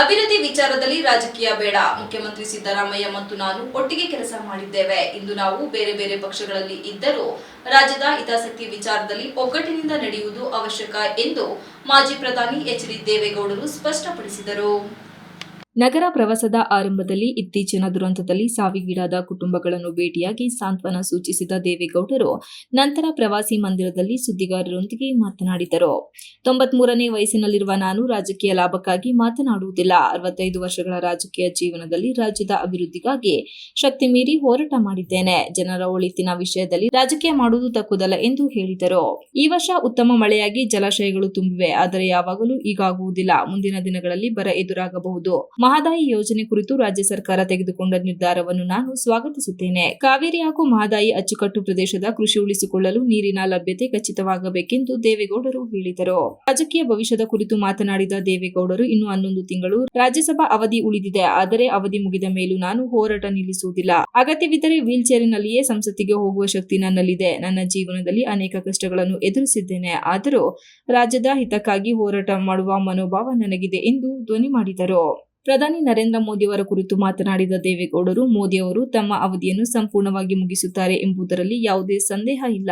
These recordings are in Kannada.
ಅಭಿವೃದ್ಧಿ ವಿಚಾರದಲ್ಲಿ ರಾಜಕೀಯ ಬೇಡ. ಮುಖ್ಯಮಂತ್ರಿ ಸಿದ್ದರಾಮಯ್ಯ ಮತ್ತು ನಾನು ಒಟ್ಟಿಗೆ ಕೆಲಸ ಮಾಡಿದ್ದೇವೆ. ಇಂದು ನಾವು ಬೇರೆ ಬೇರೆ ಪಕ್ಷಗಳಲ್ಲಿ ಇದ್ದರೂ ರಾಜ್ಯದ ಹಿತಾಸಕ್ತಿ ವಿಚಾರದಲ್ಲಿ ಒಗ್ಗಟ್ಟಿನಿಂದ ನಡೆಯುವುದು ಅವಶ್ಯಕ ಎಂದು ಮಾಜಿ ಪ್ರಧಾನಿ ಎಚ್ ಡಿ ದೇವೇಗೌಡರು ಸ್ಪಷ್ಟಪಡಿಸಿದರು. ನಗರ ಪ್ರವಾಸದ ಆರಂಭದಲ್ಲಿ ಇತ್ತೀಚಿನ ದುರಂತದಲ್ಲಿ ಸಾವಿಗೀಡಾದ ಕುಟುಂಬಗಳನ್ನು ಭೇಟಿಯಾಗಿ ಸಾಂತ್ವನ ಸೂಚಿಸಿದ ದೇವೇಗೌಡರು ನಂತರ ಪ್ರವಾಸಿ ಮಂದಿರದಲ್ಲಿ ಸುದ್ದಿಗಾರರೊಂದಿಗೆ ಮಾತನಾಡಿದರು. ತೊಂಬತ್ಮೂರನೇ ವಯಸ್ಸಿನಲ್ಲಿರುವ ನಾನು ರಾಜಕೀಯ ಲಾಭಕ್ಕಾಗಿ ಮಾತನಾಡುವುದಿಲ್ಲ. ಅರವತ್ತೈದು ವರ್ಷಗಳ ರಾಜಕೀಯ ಜೀವನದಲ್ಲಿ ರಾಜ್ಯದ ಅಭಿವೃದ್ಧಿಗಾಗಿ ಶಕ್ತಿ ಮೀರಿ ಹೋರಾಟ ಮಾಡಿದ್ದೇನೆ. ಜನರ ಒಳಿತಿನ ವಿಷಯದಲ್ಲಿ ರಾಜಕೀಯ ಮಾಡುವುದು ತಕ್ಕುದಲ್ಲ ಎಂದು ಹೇಳಿದರು. ಈ ವರ್ಷ ಉತ್ತಮ ಮಳೆಯಾಗಿ ಜಲಾಶಯಗಳು ತುಂಬಿವೆ. ಆದರೆ ಯಾವಾಗಲೂ ಈಗಾಗುವುದಿಲ್ಲ ಮುಂದಿನ ದಿನಗಳಲ್ಲಿ ಬರ ಎದುರಾಗಬಹುದು. ಮಹದಾಯಿ ಯೋಜನೆ ಕುರಿತು ರಾಜ್ಯ ಸರ್ಕಾರ ತೆಗೆದುಕೊಂಡ ನಿರ್ಧಾರವನ್ನು ನಾನು ಸ್ವಾಗತಿಸುತ್ತೇನೆ. ಕಾವೇರಿ ಹಾಗೂ ಮಹದಾಯಿ ಅಚ್ಚುಕಟ್ಟು ಪ್ರದೇಶದ ಕೃಷಿ ಉಳಿಸಿಕೊಳ್ಳಲು ನೀರಿನ ಲಭ್ಯತೆ ಖಚಿತವಾಗಬೇಕೆಂದು ದೇವೇಗೌಡರು ಹೇಳಿದರು. ರಾಜಕೀಯ ಭವಿಷ್ಯದ ಕುರಿತು ಮಾತನಾಡಿದ ದೇವೇಗೌಡರು, ಇನ್ನು ಹನ್ನೊಂದು ತಿಂಗಳು ರಾಜ್ಯಸಭಾ ಅವಧಿ ಉಳಿದಿದೆ. ಆದರೆ ಅವಧಿ ಮುಗಿದ ಮೇಲೂ ನಾನು ಹೋರಾಟ ನಿಲ್ಲಿಸುವುದಿಲ್ಲ. ಅಗತ್ಯವಿದ್ದರೆ ವೀಲ್ ಚೇರಿನಲ್ಲಿಯೇ ಸಂಸತ್ತಿಗೆ ಹೋಗುವ ಶಕ್ತಿ ನನ್ನಲ್ಲಿದೆ. ನನ್ನ ಜೀವನದಲ್ಲಿ ಅನೇಕ ಕಷ್ಟಗಳನ್ನು ಎದುರಿಸಿದ್ದೇನೆ. ಆದರೂ ರಾಜ್ಯದ ಹಿತಕ್ಕಾಗಿ ಹೋರಾಟ ಮಾಡುವ ಮನೋಭಾವ ನನಗಿದೆ ಎಂದು ಧ್ವನಿ ಮಾಡಿದರು. ಪ್ರಧಾನಿ ನರೇಂದ್ರ ಮೋದಿಯವರ ಕುರಿತು ಮಾತನಾಡಿದ ದೇವೇಗೌಡರು ಮೋದಿ ಅವರು ತಮ್ಮ ಅವಧಿಯನ್ನು ಸಂಪೂರ್ಣವಾಗಿ ಮುಗಿಸುತ್ತಾರೆ ಎಂಬುದರಲ್ಲಿ ಯಾವುದೇ ಸಂದೇಹ ಇಲ್ಲ.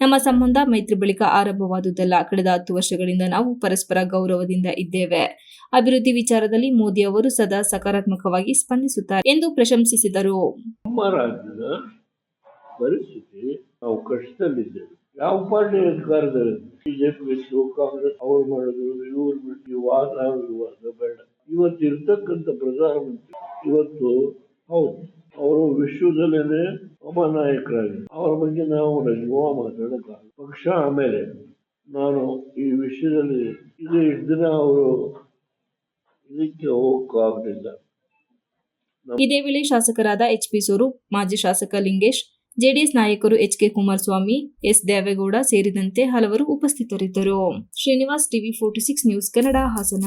ನಮ್ಮ ಸಂಬಂಧ ಮೈತ್ರಿ ಬಳಿಕ ಆರಂಭವಾದುದಲ್ಲ. ಕಳೆದ ಹತ್ತು ವರ್ಷಗಳಿಂದ ನಾವು ಪರಸ್ಪರ ಗೌರವದಿಂದ ಇದ್ದೇವೆ. ಅಭಿವೃದ್ಧಿ ವಿಚಾರದಲ್ಲಿ ಮೋದಿ ಅವರು ಸದಾ ಸಕಾರಾತ್ಮಕವಾಗಿ ಸ್ಪಂದಿಸುತ್ತಾರೆ ಎಂದು ಪ್ರಶಂಸಿಸಿದರು. ಪರಿಸ್ಥಿತಿ, ನಾವು ಕಷ್ಟದಲ್ಲಿದ್ದೇವೆ. ಯಾವ ಪಾರ್ಟಿ ಅಧಿಕಾರದಲ್ಲಿ ಬಿಜೆಪಿ ಕಾಂಗ್ರೆಸ್ ಅವ್ರು ಮಾಡಿದ್ರು ಇವರು ಬಿಟ್ಟು ವಾದ ಬೇಡ. ಇವತ್ತು ಇರ್ತಕ್ಕಂಥ ಪ್ರಧಾನಮಂತ್ರಿ ಇವತ್ತು ಹೌದು. ಅವರು ವಿಶ್ವದಲ್ಲೇನೆ ಒಬ್ಬ ನಾಯಕರಾಗಿ ಅವರ ಬಗ್ಗೆ ನಾವು ರಜುವ ಮಾತಾಡೋಕ್ಕಾಗಲ್ಲ. ಪಕ್ಷ ಆಮೇಲೆ ನಾನು ಈ ವಿಷಯದಲ್ಲಿ ಇದು ಇಷ್ಟು ದಿನ ಅವರು ಇದಕ್ಕೆ ಹೋಗಕ್ಕಾಗಲಿಲ್ಲ. ಇದೇ ವೇಳೆ ಶಾಸಕರಾದ ಎಚ್ ಪಿ ಸ್ವರೂಪ್ ಮಾಜಿ ಶಾಸಕ ಲಿಂಗೇಶ್ ಜೆಡಿಎಸ್ ನಾಯಕರು H K Kumaraswamy S Deve Gowda ಸೇರಿದಂತೆ ಹಲವರು ಉಪಸ್ಥಿತರಿದ್ದರು. Srinivas TV forty six news Kannada Hassan.